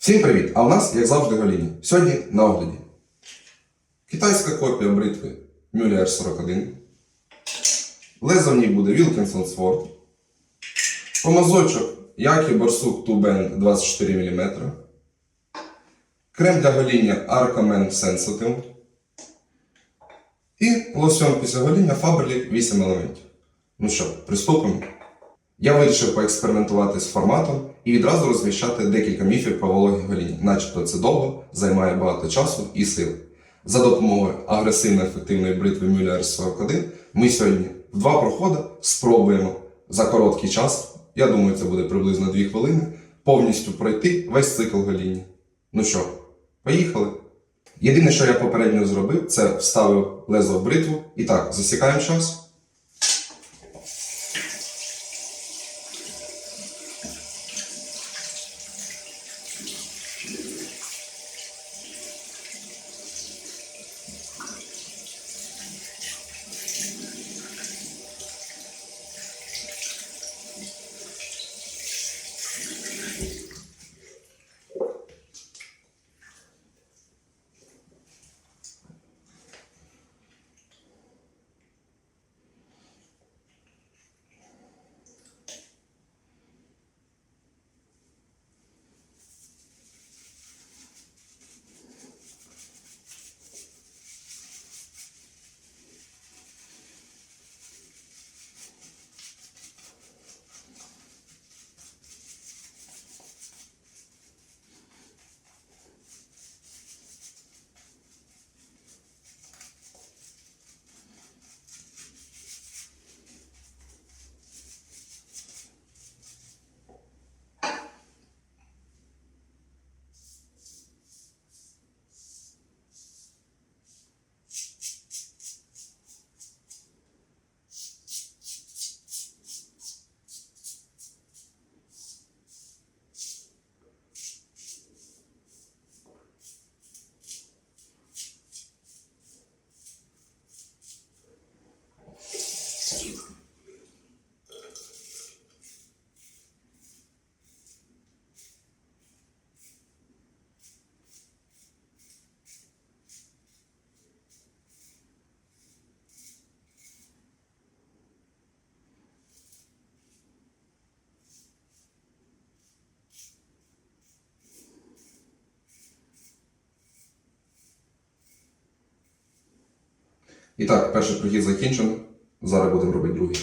Всім привіт! А у нас, як завжди, гоління. Сьогодні на огляді. Китайська копія бритви Muller 41. Лезо в ній буде Wilkinson Sword. Помазочок Які Борсук Tuben 24 мм. Крем для гоління Arcomen Sensitive. І лосьон після гоління Faberlic 8 елементів. Ну що, приступимо. Я вирішив поекспериментувати з форматом і відразу розміщати декілька міфів про вологі гоління, начебто це довго, займає багато часу і сил. За допомогою агресивно-ефективної бритви Muller 41 ми сьогодні в два проходи спробуємо за короткий час, я думаю, це буде приблизно 2 хвилини, повністю пройти весь цикл гоління. Ну що, поїхали? Єдине, що я попередньо зробив, це вставив лезо в бритву. І так, засікаємо час. І так, перший прохід закінчено. Зараз будемо робити другий.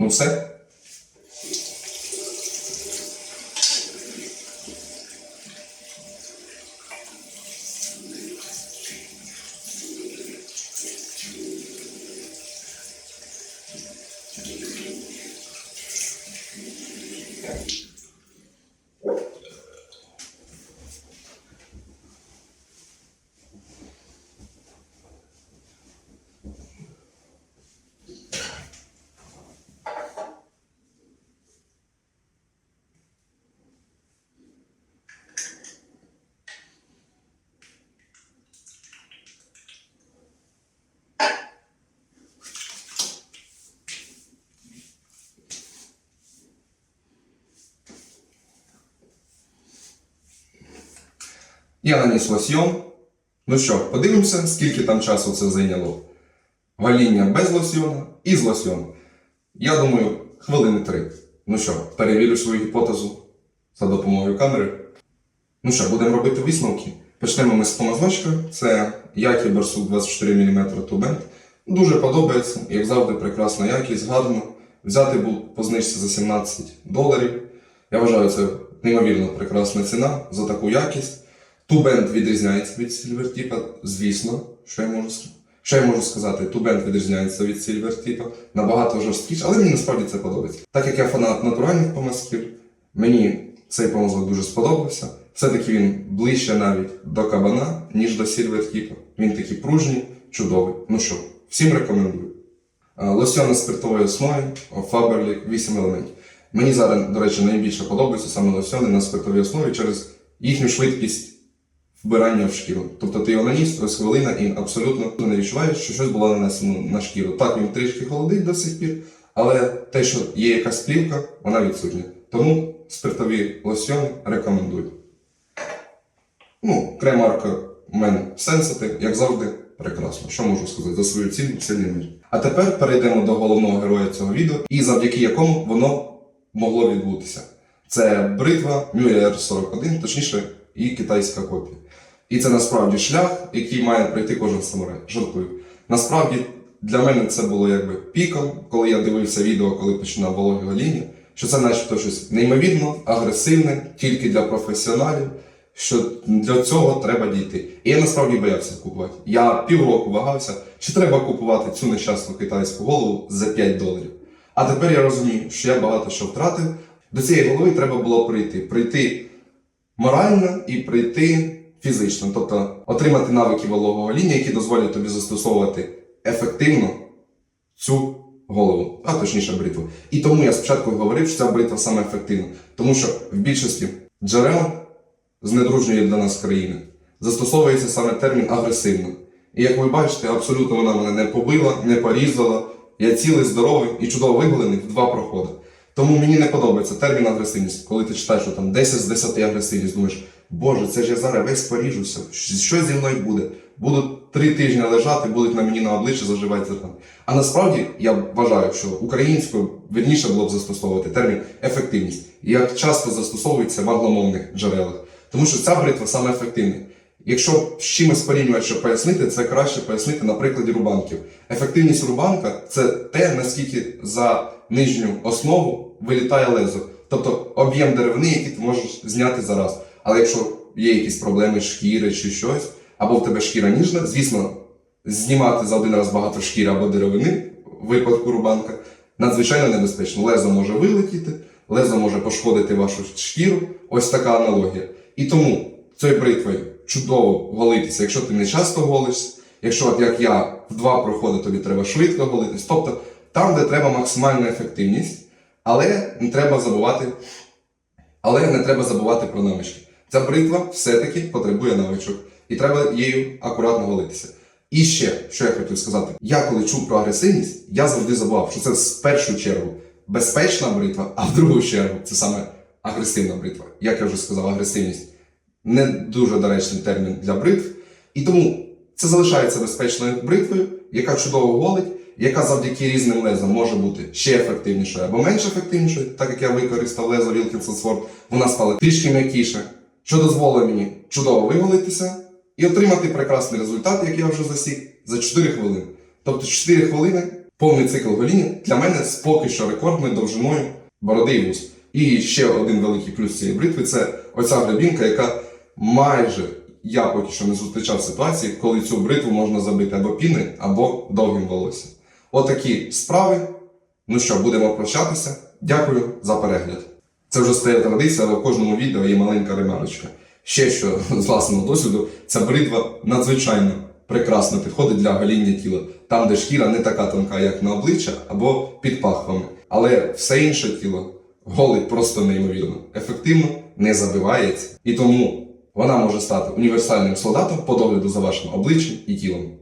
Não sei. Thank Я наніс лосьйон. Ну що, подивимося, скільки там часу це зайняло. Гоління без лосьйона і з лосьйоном. Я думаю, хвилини три. Ну що, перевірю свою гіпотезу за допомогою камери. Ну що, будемо робити висновки. Почнемо ми з помазочка. Це Які Барсук 24 мм тубент. Дуже подобається, як завжди, прекрасна якість, гарно. Взяти був по знижці за 17 доларів. Я вважаю, це неймовірно прекрасна ціна за таку якість. Тубенд відрізняється від Сільвертіпа, звісно, що я можу сказати. Що я можу сказати, тубенд відрізняється від Сільвертіпа, набагато жорсткіше, але мені насправді це подобається. Так як я фанат натуральних помазків, мені цей помазок дуже сподобався. Все-таки він ближче навіть до кабана, ніж до Сільвертіпа. Він такий пружній, чудовий. Ну що, всім рекомендую. Е, Лосьон на спиртовій основі Faberlic 8 елементів. Мені зараз, до речі, найбільше подобаються саме лосьони на спиртовій основі через їхню швидкість вбирання в шкіру. Тобто ти його наніс, ось хвилина, і абсолютно не відчуваєш, що щось було нанесено на шкіру. Так, він трішки холодить до сих пір, але те, що є якась плівка, вона відсутня. Тому спиртові лосьони рекомендую. Ну, кремарка у мене Sensitive, як завжди, прекрасно. Що можу сказати за свою ціну сильний мір. А тепер перейдемо до головного героя цього відео, і завдяки якому воно могло відбутися. Це бритва Murier 41, точніше, і китайська копія. І це насправді шлях, який має пройти кожен самурай. Жартую. Насправді для мене це було якби піком, коли я дивився відео, коли починав вологе гоління, що це начебто щось неймовірно, агресивне, тільки для професіоналів, що для цього треба дійти. І я насправді боявся купувати. Я півроку вагався, чи треба купувати цю нещасну китайську голову за 5 доларів. А тепер я розумію, що я багато що втратив. До цієї голови треба було прийти. Прийти морально і прийти фізично, тобто отримати навики вологого гоління, які дозволять тобі застосовувати ефективно цю голову, а точніше бритву. І тому я спочатку говорив, що ця бритва саме ефективна, тому що в більшості джерел з недружньої для нас країни застосовується саме термін агресивно. І як ви бачите, абсолютно вона мене не побила, не порізала. Я цілий, здоровий і чудово виголений в два проходи. Тому мені не подобається термін агресивність, коли ти читаєш, що там 10 з 10 агресивність, думаєш, боже, це ж я зараз весь поріжуся, що зі мною буде? Буду три тижні лежати, будуть на мені на обличчі заживати зеркало. А насправді я вважаю, що українською вірніше було б застосовувати термін ефективність, як часто застосовується в англомовних джерелах. Тому що ця бритва саме ефективна. Якщо з чимось порівнювати, щоб пояснити, це краще пояснити на прикладі рубанків. Ефективність рубанка це те, наскільки за нижню основу вилітає лезо. Тобто об'єм деревини, який ти можеш зняти зараз. Але якщо є якісь проблеми шкіри чи щось, або в тебе шкіра ніжна, звісно, знімати за один раз багато шкіри або деревини в випадку рубанка надзвичайно небезпечно. Лезо може вилетіти, лезо може пошкодити вашу шкіру. Ось така аналогія. І тому цією бритвою чудово голитися, якщо ти не часто голишся, якщо, як я, в два проходи тобі треба швидко голитись. Тобто там, де треба максимальна ефективність, але не треба забувати, але не треба забувати про навички. Ця бритва все-таки потребує навичок, і треба її акуратно голитися. І ще, що я хотів сказати, я коли чув про агресивність, я завжди забував, що це в першу чергу безпечна бритва, а в другу чергу це саме агресивна бритва. Як я вже сказав, агресивність не дуже доречний термін для бритв. І тому це залишається безпечною бритвою, яка чудово голить, яка завдяки різним лезам може бути ще ефективнішою або менш ефективнішою, так як я використав лезо Wilkinson Sword, вона стала трішки м'якіше, що дозволить мені чудово виголитися і отримати прекрасний результат, як я вже засік, за 4 хвилини. Тобто 4 хвилини повний цикл гоління для мене поки що рекордною довжиною бороди і вуз. І ще один великий плюс цієї бритви це оця грабінка, яка майже я поки що не зустрічав ситуації, коли цю бритву можна забити або піни, або довгим волоссям. Отакі справи. Ну що, будемо прощатися. Дякую за перегляд. Це вже стає традиція, але в кожному відео є маленька ремарочка. Ще що з власного досвіду, ця бритва надзвичайно прекрасно підходить для гоління тіла, там, де шкіра не така тонка, як на обличчя або під пахвами. Але все інше тіло голить просто неймовірно, ефективно не забивається. І тому вона може стати універсальним солдатом по догляду за вашим обличчям і тілом.